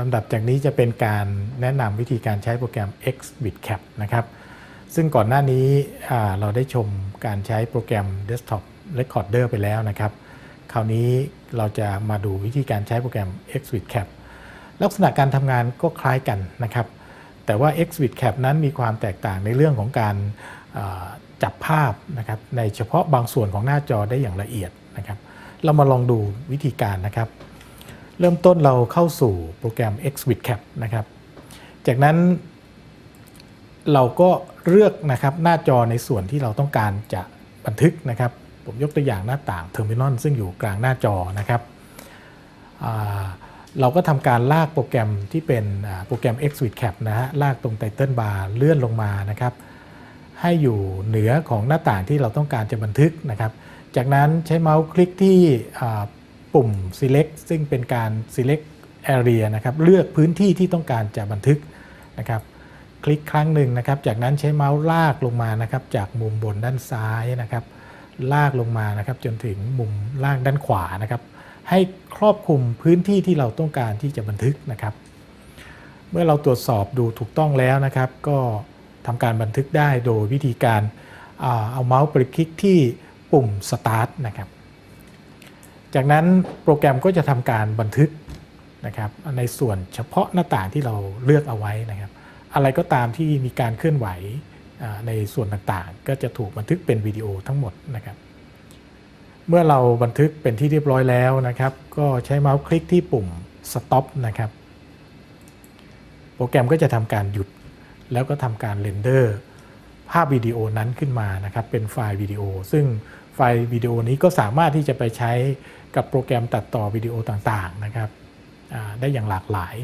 ลำดับจากนี้จะเป็นการแนะนำวิธีการใช้โปรแกรม XVidCap นะครับ ซึ่งก่อนหน้านี้เราได้ชมการใช้โปรแกรม Desktop Recorder ไปแล้วนะครับ คราวนี้เราจะมาดูวิธีการใช้โปรแกรม XVidCap ลักษณะการทำงานก็คล้ายกันนะครับ แต่ว่า XVidCap นั้นมีความแตกต่างในเรื่องของการจับภาพนะครับ ในเฉพาะบางส่วนของหน้าจอได้อย่างละเอียดนะครับ เรามาลองดูวิธีการนะครับ เริ่มต้นเราเข้าสู่โปรแกรม XVidCap นะครับ จากนั้นเราก็เลือกนะครับหน้าจอในส่วนที่เราต้องการจะบันทึกนะครับ ผมยกตัวอย่างหน้าต่าง Terminal ซึ่งอยู่กลางหน้าจอนะครับ เราก็ทำการลากโปรแกรมที่เป็นโปรแกรม XVidCap นะฮะ ลากตรงไตเติลบาร์เลื่อนลงมานะครับ ให้อยู่เหนือของหน้าต่างที่เราต้องการจะบันทึกนะครับ จากนั้นใช้เมาส์คลิกที่ ปุ่ม select ซึ่งเป็นการ select area นะครับ เลือกพื้นที่ที่ต้องการจะบันทึกนะครับ คลิกครั้งหนึ่งนะครับ จากนั้นใช้เมาส์ลากลงมานะครับ จากมุมบนด้านซ้ายนะครับ ลากลงมานะครับ จนถึงมุมล่างด้านขวานะครับ ให้ครอบคลุมพื้นที่ที่เราต้องการที่จะบันทึกนะครับ เมื่อเราตรวจสอบดูถูกต้องแล้วนะครับ ก็ทำการบันทึกได้โดยวิธีการเอาเมาส์ไปคลิกที่ปุ่ม start นะครับ จากนั้นโปรแกรมก็จะทำการบันทึกนะครับในส่วนเฉพาะหน้าต่างที่เราเลือกเอาไว้นะครับ อะไรก็ตามที่มีการเคลื่อนไหวในส่วนต่างๆ ก็จะถูกบันทึกเป็นวิดีโอทั้งหมดนะครับ เมื่อเราบันทึกเป็นที่เรียบร้อยแล้วนะครับ ก็ใช้เมาส์คลิกที่ปุ่ม stop นะครับ โปรแกรมก็จะทำการหยุดแล้วก็ทำการเรนเดอร์ ภาพวิดีโอนั้นขึ้นมานะครับเป็นไฟล์วิดีโอ ซึ่งไฟล์วิดีโอนี้ก็สามารถที่จะไปใช้กับโปรแกรมตัดต่อวิดีโอต่างๆนะครับได้อย่างหลากหลาย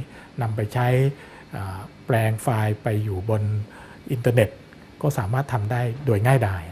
นำไปใช้แปลงไฟล์ไปอยู่บนอินเทอร์เน็ต ก็สามารถทำได้โดยง่ายดาย